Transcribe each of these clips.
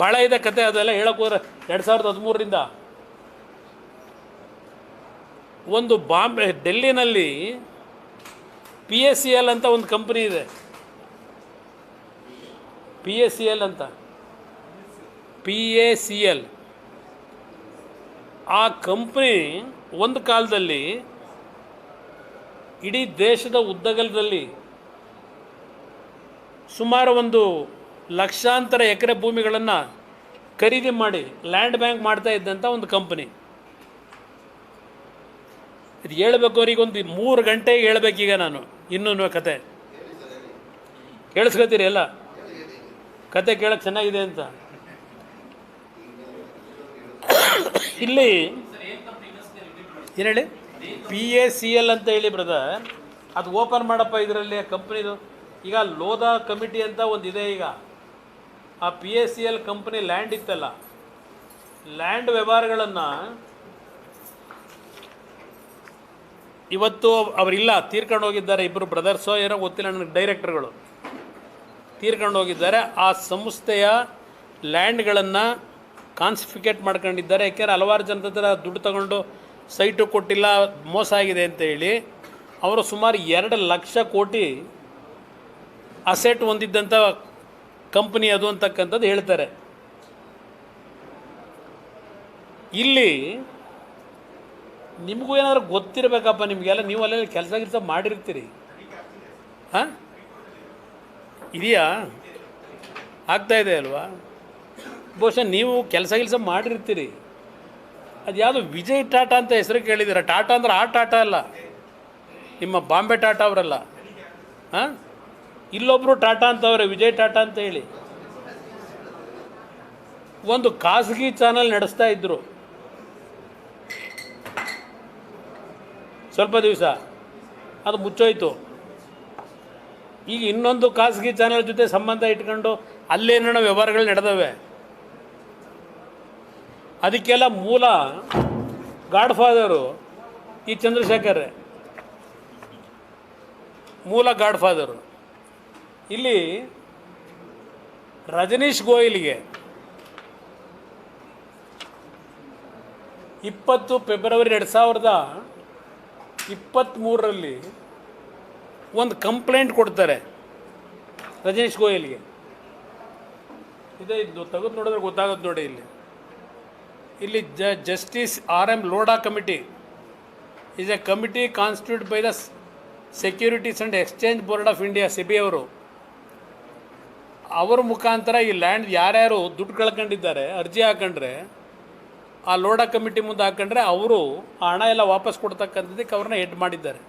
ಭಾಳ ಇದೆ ಕತೆ, ಅದೆಲ್ಲ ಹೇಳಕ್ಕೆ ಹೋದ್ರೆ ಎರಡು ಸಾವಿರದ ಹದಿಮೂರರಿಂದ. ಒಂದು ಬಾಂಬೆ, ಡೆಲ್ಲಿನಲ್ಲಿ ಪಿ ಎಸ್ ಸಿ ಎಲ್ ಅಂತ ಒಂದು ಕಂಪ್ನಿ ಇದೆ. ಪಿ ಎಸ್ ಸಿ ಎಲ್ ಅಂತ. ಪಿ ಎ ಸಿ ಎಲ್ ಆ ಕಂಪ್ನಿ ಒಂದು ಕಾಲದಲ್ಲಿ ಇಡೀ ದೇಶದ ಉದ್ದಗಲದಲ್ಲಿ ಸುಮಾರು ಒಂದು ಲಕ್ಷಾಂತರ ಎಕರೆ ಭೂಮಿಗಳನ್ನು ಖರೀದಿ ಮಾಡಿ ಲ್ಯಾಂಡ್ ಬ್ಯಾಂಕ್ ಮಾಡ್ತಾ ಇದ್ದಂಥ ಒಂದು ಕಂಪನಿ. ಇದು ಹೇಳ್ಬೇಕು ಅವ್ರಿಗೆ ಒಂದು ಮೂರು ಗಂಟೆಗೆ ಹೇಳ್ಬೇಕೀಗ ನಾನು ಇನ್ನೂ ಕತೆ. ಕೇಳಿಸ್ಕೊತೀರಿ ಎಲ್ಲ? ಕತೆ ಕೇಳಕ್ಕೆ ಚೆನ್ನಾಗಿದೆ ಅಂತ. ಇಲ್ಲಿ ಏನು ಹೇಳಿ? ಪಿ ಎ ಸಿ ಎಲ್ ಅಂತ ಹೇಳಿ ಬ್ರದರ್, ಅದು ಓಪನ್ ಮಾಡಪ್ಪ ಇದರಲ್ಲಿ ಕಂಪ್ನಿದು. ಈಗ ಲೋಧಾ ಕಮಿಟಿ ಅಂತ ಒಂದು ಇದೆ ಈಗ. ಆ P S C L company land ಇತ್ತಲ್ಲ. ಲ್ಯಾಂಡ್ ವ್ಯವಹಾರಗಳನ್ನು ಇವತ್ತು ಅವರಿಲ್ಲ. ತೀರ್ಕೊಂಡು ಹೋಗಿದ್ದಾರೆ ಇಬ್ಬರು ಬ್ರದರ್ಸೋ ಏನೋ ಗೊತ್ತಿಲ್ಲ ನನಗೆ ಡೈರೆಕ್ಟರ್ಗಳು ತೀರ್ಕೊಂಡು ಹೋಗಿದ್ದಾರೆ. ಆ ಸಂಸ್ಥೆಯ ಲ್ಯಾಂಡ್ಗಳನ್ನು ಕಾನ್ಸಿಫಿಕೇಟ್ ಮಾಡ್ಕೊಂಡಿದ್ದಾರೆ. ಯಾಕೆಂದರೆ ಹಲವಾರು ಜನದ ಹತ್ರ ದುಡ್ಡು ತಗೊಂಡು ಸೈಟು ಕೊಟ್ಟಿಲ್ಲ, ಮೋಸ ಆಗಿದೆ ಅಂತ ಹೇಳಿ ಅವರು ಸುಮಾರು ಎರಡು ಲಕ್ಷ ಕೋಟಿ ಅಸೆಟ್ ಹೊಂದಿದ್ದಂಥ ಕಂಪ್ನಿ ಅದು ಅಂತಕ್ಕಂಥದ್ದು ಹೇಳ್ತಾರೆ. ಇಲ್ಲಿ ನಿಮಗೂ ಏನಾದರೂ ಗೊತ್ತಿರಬೇಕಪ್ಪ ನಿಮಗೆಲ್ಲ ನೀವು ಅಲ್ಲೆಲ್ಲ ಕೆಲಸ ಕೆಲಸ ಮಾಡಿರ್ತೀರಿ. ಹಾಂ? ಇದೆಯಾ? ಆಗ್ತಾ ಇದೆ ಅಲ್ವಾ? ಬಹುಶಃ ನೀವು ಕೆಲಸ ಕೆಲಸ ಮಾಡಿರ್ತೀರಿ. ಅದು ಯಾವುದು ವಿಜಯ್ ಟಾಟಾ ಅಂತ ಹೆಸರು ಕೇಳಿದ್ದೀರ? ಟಾಟಾ ಅಂದ್ರೆ ಆ ಟಾಟಾ ಅಲ್ಲ. ನಿಮ್ಮ ಬಾಂಬೆ ಟಾಟಾ ಅವರಲ್ಲ. ಹಾಂ? ಇಲ್ಲೊಬ್ಬರು ಟಾಟಾ ಅಂತವ್ರೆ, ವಿಜಯ್ ಟಾಟಾ ಅಂತ ಹೇಳಿ. ಒಂದು ಖಾಸಗಿ ಚಾನಲ್ ನಡೆಸ್ತಾ ಇದ್ದರು ಸ್ವಲ್ಪ ದಿವಸ, ಅದು ಮುಚ್ಚೋಯ್ತು. ಈಗ ಇನ್ನೊಂದು ಖಾಸಗಿ ಚಾನಲ್ ಜೊತೆ ಸಂಬಂಧ ಇಟ್ಕೊಂಡು ಅಲ್ಲೇನೋ ವ್ಯವಹಾರಗಳು ನಡೆದವೆ. ಅದಕ್ಕೆಲ್ಲ ಮೂಲ ಗಾಡ್ ಫಾದರು ಈ ಚಂದ್ರಶೇಖರ್ ಮೂಲ ಗಾಡ್ ಫಾದರು ಇಲ್ಲಿ ರಜನೀಶ್ ಗೋಯಲ್ಗೆ ಇಪ್ಪತ್ತು ಫೆಬ್ರವರಿ ಎರಡು ಸಾವಿರದ ಇಪ್ಪತ್ತ್ಮೂರರಲ್ಲಿ ಒಂದು ಕಂಪ್ಲೇಂಟ್ ಕೊಡ್ತಾರೆ ರಜನೀಶ್ ಗೋಯಲ್ಗೆ. ಇದೇ ಇದು ತೆಗೆದು ನೋಡಿದ್ರೆ ಗೊತ್ತಾಗುತ್ತೆ ನೋಡಿ ಇಲ್ಲಿ. ಇಲ್ಲಿ ಜ, justice R M Lodha committee is a committee constitute by the securities and exchange board of India SEBI ಅವರು ಅವ್ರ ಮುಖಾಂತರ ಈ ಲ್ಯಾಂಡ್ ಯಾರ್ಯಾರು ದುಡ್ಡು ಕಳ್ಕೊಂಡಿದ್ದಾರೆ, ಅರ್ಜಿ ಹಾಕೊಂಡ್ರೆ, ಆ ಲೋಡಾ ಕಮಿಟಿ ಮುಂದೆ ಹಾಕೊಂಡ್ರೆ ಅವರು ಆ ಹಣ ಎಲ್ಲ ವಾಪಸ್ ಕೊಡ್ತಕ್ಕಂಥದ್ದಕ್ಕೆ ಅವ್ರನ್ನ ಹೆಡ್ ಮಾಡಿದ್ದಾರೆ.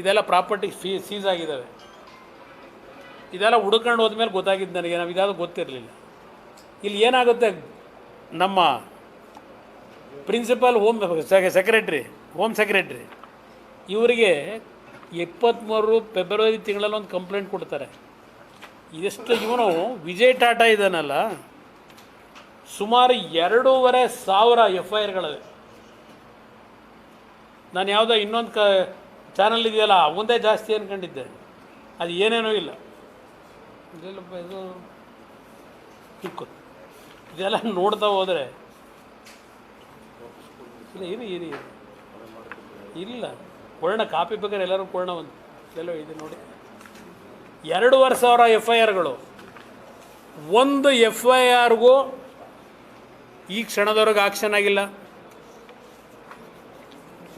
ಇದೆಲ್ಲ ಪ್ರಾಪರ್ಟಿ ಫೀ ಸೀಸ್ ಆಗಿದ್ದಾವೆ. ಇದೆಲ್ಲ ಹುಡ್ಕೊಂಡು ಹೋದ್ಮೇಲೆ ಗೊತ್ತಾಗಿದ್ದು ನನಗೆ, ನಾವು ಇದಾದ್ರೂ ಗೊತ್ತಿರಲಿಲ್ಲ. ಇಲ್ಲಿ ಏನಾಗುತ್ತೆ, ನಮ್ಮ principal home secretary home secretary, ಇವರಿಗೆ ಇಪ್ಪತ್ತ್ಮೂರು ಫೆಬ್ರವರಿ ತಿಂಗಳಲ್ಲಿ ಒಂದು ಕಂಪ್ಲೇಂಟ್ ಕೊಡ್ತಾರೆ. ಇದೆಷ್ಟು ಇವನು ವಿಜಯ್ ಟಾಟಾ ಇದ್ದಾನಲ್ಲ ಸುಮಾರು ಎರಡೂವರೆ ಸಾವಿರ ಎಫ್ ಐ ಆರ್ಗಳಿವೆ ನಾನು ಯಾವುದೋ ಇನ್ನೊಂದು ಕ ಚಾನಲ್ ಇದೆಯಲ್ಲ ಒಂದೇ ಜಾಸ್ತಿ ಅಂದ್ಕೊಂಡಿದ್ದೆ ಅದು ಏನೇನೂ ಇಲ್ಲ. ಇಲ್ಲಪ್ಪ, ಇದು ಇಕ್ಕು ಇದೆಲ್ಲ ನೋಡ್ತಾ ಹೋದರೆ. ಇಲ್ಲ ಏನು ಇರಿ. ಇಲ್ಲ. ಕೊಡೋಣ, ಕಾಪಿ ಬೇಕಾದ್ರೆ ಎಲ್ಲರೂ ಕೊಡೋಣ ಒಂದು. ಎಲ್ಲೋ, ಇದೆ ನೋಡಿ. ಎರಡೂವರೆ ಸಾವಿರ ಎಫ್ ಐ ಆರ್ಗಳು ಒಂದು ಎಫ್ ಐ ಆರ್ಗೂ ಈ ಕ್ಷಣದವರೆಗೆ ಆಕ್ಷನ್ ಆಗಿಲ್ಲ.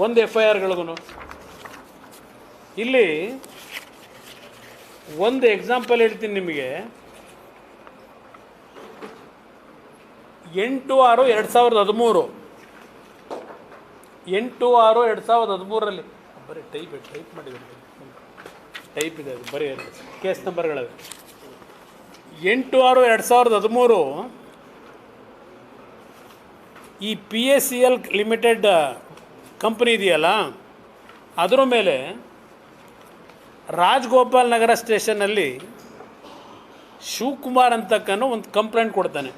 ಒಂದು ಎಫ್ ಐ ಆರ್ಗಳಿಗೂ ಇಲ್ಲಿ ಒಂದು ಎಕ್ಸಾಂಪಲ್ ಹೇಳ್ತೀನಿ ನಿಮಗೆ. ಎಂಟು ಆರು ಎರಡು ಸಾವಿರದ ಹದಿಮೂರು. ಎಂಟು ಆರು ಎರಡು ಸಾವಿರದ ಹದಿಮೂರರಲ್ಲಿ. ಬರೀ ಟೈಪ್ ಟೈಪ್ ಮಾಡಿದ್ದಾರೆ. ಟೈಪ್ ಇದೆ, ಅದು ಬರೀ ಕೇಸ್ ನಂಬರ್ಗಳವೆ ಎಂಟು ಆರು ಎರಡು ಸಾವಿರದ ಹದಿಮೂರು ಈ P S C L limited company ಇದೆಯಲ್ಲ, ಅದರ ಮೇಲೆ ರಾಜ್ಗೋಪಾಲ್ ನಗರ ಸ್ಟೇಷನ್ನಲ್ಲಿ ಶಿವಕುಮಾರ್ ಅಂತಕ್ಕನ್ನು ಒಂದು ಕಂಪ್ಲೇಂಟ್ ಕೊಡ್ತಾನೆ.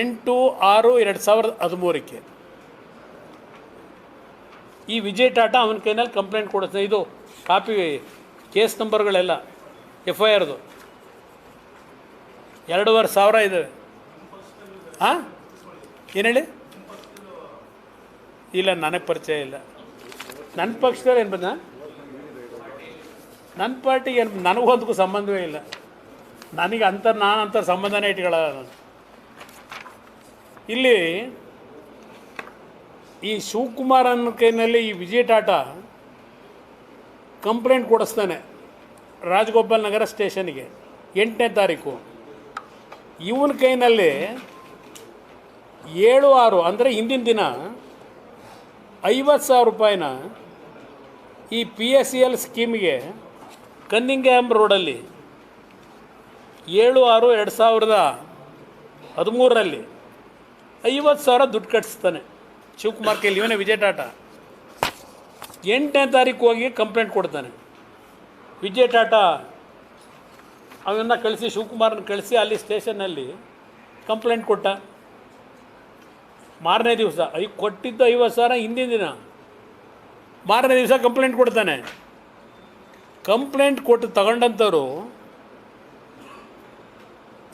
ಎಂಟು ಆರು ಎರಡು ಸಾವಿರದ ಹದಿಮೂರಕ್ಕೆ. ಈ ವಿಜಯ್ ಟಾಟಾ ಅವನ ಕೈನಲ್ಲಿ ಕಂಪ್ಲೇಂಟ್ ಕೊಡುತ್ತೆ ಇದು ಕಾಪಿ ಕೇಸ್ ನಂಬರ್ಗಳೆಲ್ಲ ಎಫ್ ಐ ಆರ್ದು ಎರಡೂವರೆ ಸಾವಿರ ಇದ್ದಾವೆ ಹಾಂ ಏನು ಹೇಳಿ? ಇಲ್ಲ, ನನಗೆ ಪರಿಚಯ ಇಲ್ಲ. ನನ್ನ ಪಕ್ಷದಲ್ಲಿ ಏನು ಬಂದ? ನನ್ನ ಪಾರ್ಟಿಗೆ ಏನು, ನನಗೂ ಅದಕ್ಕೂ ಸಂಬಂಧವೇ ಇಲ್ಲ. ನನಗೆ ಅಂತ ನಾನು ಅಂತ ಸಂಬಂಧನೇ ಇಟ್ಕೊಳ್ಳ ಇಲ್ಲಿ ಈ ಶಿವಕುಮಾರನ ಕೈನಲ್ಲಿ ಈ ವಿಜಯ್ ಟಾಟಾ ಕಂಪ್ಲೇಂಟ್ ಕೊಡಿಸ್ತಾನೆ ರಾಜಗೋಪಾಲ್ ನಗರ ಸ್ಟೇಷನ್ಗೆ ಎಂಟನೇ ತಾರೀಕು. ಇವನ ಕೈನಲ್ಲಿ ಏಳು ಆರು ಅಂದರೆ ಹಿಂದಿನ ದಿನ ಐವತ್ತು ಸಾವಿರ ರೂಪಾಯಿನ ಈ ಪಿ ಎಸ್ ಸಿ ಎಲ್ ಸ್ಕೀಮ್ಗೆ ಕನ್ನಿಂಗ್ಯಾಮ್ ರೋಡಲ್ಲಿ ಏಳು ಆರು ಎರಡು ಸಾವಿರದ ಹದಿಮೂರರಲ್ಲಿ ಐವತ್ತು ಸಾವಿರ ದುಡ್ಡು ಕಟ್ಟಿಸ್ತಾನೆ. ಶಿವಕುಮಾರ್ ಕೈಲಿ ಇವನೇ ವಿಜಯ್ ಟಾಟಾ? ಎಂಟನೇ ತಾರೀಕು ಹೋಗಿ ಕಂಪ್ಲೇಂಟ್ ಕೊಡ್ತಾನೆ. ವಿಜಯ್ ಟಾಟಾ ಅವನ್ನ ಕಳಿಸಿ, ಶಿವಕುಮಾರನ ಕಳಿಸಿ ಅಲ್ಲಿ ಸ್ಟೇಷನ್ನಲ್ಲಿ ಕಂಪ್ಲೇಂಟ್ ಕೊಟ್ಟ. ಮಾರನೇ ದಿವಸ, ಐ ಕೊಟ್ಟಿದ್ದು ಐವತ್ತು ಸಾವಿರ ಹಿಂದಿನ ದಿನ. ಮಾರನೇ ದಿವಸ ಕಂಪ್ಲೇಂಟ್ ಕೊಡ್ತಾನೆ. ಕಂಪ್ಲೇಂಟ್ ಕೊಟ್ಟು ತಗೊಂಡಂಥವ್ರು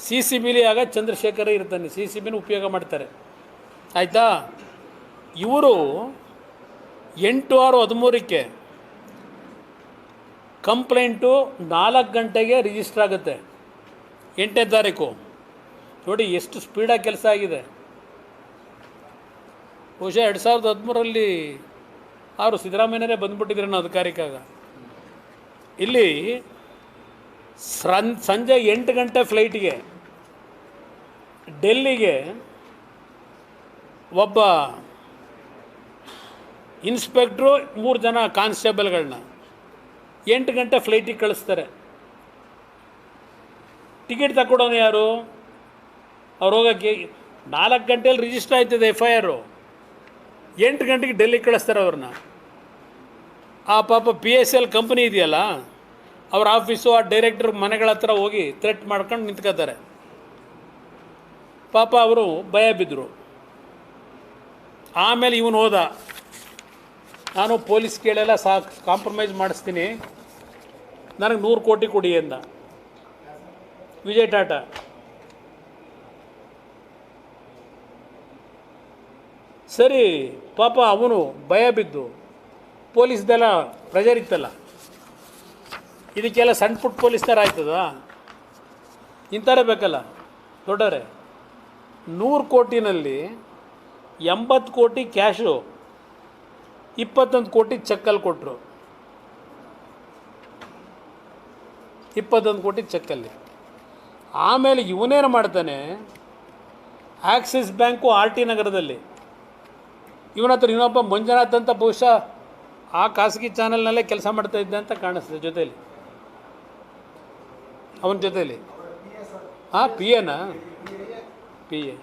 ಸಿ ಸಿ ಬಿಲಿ ಆಗ ಚಂದ್ರಶೇಖರ ಇರ್ತಾನೆ. ಸಿ ಸಿ ಬಿನ ಉಪಯೋಗ ಮಾಡ್ತಾರೆ. ಆಯಿತಾ? ಇವರು ಎಂಟು ಆರು ಹದಿಮೂರಕ್ಕೆ ಕಂಪ್ಲೇಂಟು ನಾಲ್ಕು ಗಂಟೆಗೆ ರಿಜಿಸ್ಟರ್ ಆಗುತ್ತೆ. ಎಂಟನೇ ತಾರೀಕು. ನೋಡಿ ಎಷ್ಟು ಸ್ಪೀಡಾಗಿ ಕೆಲಸ ಆಗಿದೆ. ಬಹುಶಃ ಎರಡು ಸಾವಿರದ ಹದಿಮೂರರಲ್ಲಿ ಅವರು ಸಿದ್ದರಾಮಯ್ಯರೇ ಬಂದ್ಬಿಟ್ಟಿದ್ರು ನಾವು ಅಧಿಕಾರಿಕಾಗ ಇಲ್ಲಿ ಸನ್ ಸಂಜೆ ಎಂಟು ಗಂಟೆ ಫ್ಲೈಟಿಗೆ ಡೆಲ್ಲಿಗೆ ಒಬ್ಬ ಇನ್ಸ್ಪೆಕ್ಟ್ರು ಮೂರು ಜನ ಕಾನ್ಸ್ಟೇಬಲ್ಗಳನ್ನ ಎಂಟು ಗಂಟೆ ಫ್ಲೈಟಿಗೆ ಕಳಿಸ್ತಾರೆ. ಟಿಕೆಟ್ ತಗೊಡೋನು ಯಾರು? ಅವ್ರು ಹೋಗೋಕ್ಕೆ ನಾಲ್ಕು ಗಂಟೆಯಲ್ಲಿ ರಿಜಿಸ್ಟರ್ ಆಯ್ತದೆ ಎಫ್ ಐ ಆರು ಎಂಟು ಗಂಟೆಗೆ ಡೆಲ್ಲಿಗೆ ಕಳಿಸ್ತಾರೆ ಅವ್ರನ್ನ. ಆ ಪಾಪ ಪಿ ಎಸ್ ಎಲ್ ಕಂಪ್ನಿ ಇದೆಯಲ್ಲ, ಅವ್ರ ಆಫೀಸು ಆ ಡೈರೆಕ್ಟರ್ ಮನೆಗಳ ಹತ್ರ ಹೋಗಿ ಥ್ರೆಟ್ ಮಾಡ್ಕೊಂಡು ನಿಂತ್ಕೋತಾರೆ ಪಾಪ ಅವರು ಭಯ ಬಿದ್ದರು ಆಮೇಲೆ ಇವನು ಹೋದ. ನಾನು ಪೊಲೀಸ್ ಕೇಳೆಲ್ಲ, ಸಾ ಕಾಂಪ್ರಮೈಸ್ ಮಾಡಿಸ್ತೀನಿ. ನನಗೆ ನೂರು ಕೋಟಿ ಕೊಡಿ ಅಂದ. ವಿಜಯ್ ಟಾಟಾ. ಸರಿ, ಪಾಪ ಅವನು ಭಯ ಬಿದ್ದು, ಪೊಲೀಸ್ದೆಲ್ಲ ಪ್ರೆಜರ್ ಇತ್ತಲ್ಲ. ಇದಕ್ಕೆಲ್ಲ ಸಣ್ಣ ಪುಟ್ಟ ಪೊಲೀಸ್ ಥರ ಆಯ್ತದ ಇಂಥರೇ ಬೇಕಲ್ಲ, ದೊಡ್ಡವರೇ. ನೂರು ಕೋಟಿನಲ್ಲಿ ಎಂಬತ್ತು ಕೋಟಿ ಕ್ಯಾಶು ಇಪ್ಪತ್ತೊಂದು ಕೋಟಿ ಚೆಕ್ಕಲ್ಲಿ ಕೊಟ್ಟರು ಇಪ್ಪತ್ತೊಂದು ಕೋಟಿ ಚೆಕ್ಕಲ್ಲಿ. ಆಮೇಲೆ ಇವನೇನು ಮಾಡ್ತಾನೆ? ಆಕ್ಸಿಸ್ ಬ್ಯಾಂಕು ಆರ್ ಟಿ ನಗರದಲ್ಲಿ. ಇವನ ಹತ್ರ ಇನ್ನೊಬ್ಬ ಮಂಜುನಾಥ್ ಅಂತ ಬಹುಶಃ ಆ ಖಾಸಗಿ ಚಾನಲ್ನಲ್ಲೇ ಕೆಲಸ ಮಾಡ್ತಾ ಇದ್ದೆ ಅಂತ ಕಾಣಿಸ್ತದೆ ಜೊತೆಯಲ್ಲಿ ಅವನ ಜೊತೆಯಲ್ಲಿ ಹಾಂ ಪಿ ಎನಾ? P A.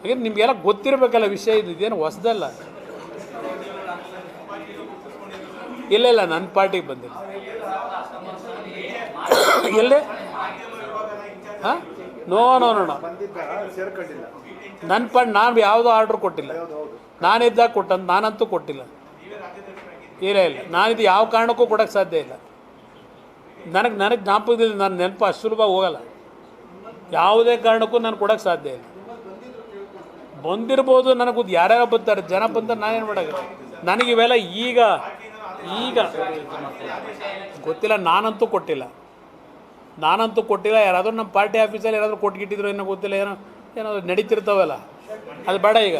ಹಾಗೆ ನಿಮಗೆಲ್ಲ ಗೊತ್ತಿರಬೇಕಲ್ಲ ವಿಷಯ ಇದು, ಇದೇನು ಹೊಸದಲ್ಲ. ಇಲ್ಲ ಇಲ್ಲ ನನ್ನ ಪಾರ್ಟಿಗೆ ಬಂದಿಲ್ಲ. ಎಲ್ಲೇ? ಹಾಂ? No no no no. ನನ್ನ ಪಾಡ್ ನಾನು ಯಾವುದೋ ಆರ್ಡ್ರ್ ಕೊಟ್ಟಿಲ್ಲ. ನಾನಿದ್ದಾಗ ಕೊಟ್ಟಂತ ನಾನಂತೂ ಕೊಟ್ಟಿಲ್ಲ. ಇಲ್ಲ ಇಲ್ಲ ನಾನಿದ್ದು ಯಾವ ಕಾರಣಕ್ಕೂ ಕೊಡೋಕ್ಕೆ ಸಾಧ್ಯ ಇಲ್ಲ. ನನಗೆ ನನಗೆ ಜ್ಞಾಪಕದಲ್ಲಿ ನನ್ನ ನೆನಪು ಅಷ್ಟು ಸುಲಭ ಹೋಗಲ್ಲ. ಯಾವುದೇ ಕಾರಣಕ್ಕೂ ನಾನು ಕೊಡೋಕ್ಕೆ ಸಾಧ್ಯ ಇಲ್ಲ. ಬಂದಿರ್ಬೋದು, ನನಗೆ ಯಾರ್ಯಾರು ಬರ್ತಾರೆ ಜನ ಬಂದ ನಾನೇನು ಮಾಡೋಕ್ಕೆ ನನಗಿವೆಲ್ಲ ಈಗ ಈಗ ಗೊತ್ತಿಲ್ಲ, ನಾನಂತೂ ಕೊಟ್ಟಿಲ್ಲ. ನಾನಂತೂ ಕೊಟ್ಟಿಲ್ಲ, ಯಾರಾದರೂ ನಮ್ಮ ಪಾರ್ಟಿ ಆಫೀಸಲ್ಲಿ ಯಾರಾದರೂ ಕೊಟ್ಟುಗಿಟ್ಟಿದ್ರು ಏನೋ ಗೊತ್ತಿಲ್ಲ, ಏನೋ ಏನೋ ನಡೀತಿರ್ತಾವಲ್ಲ. ಅದು ಬೇಡ ಈಗ.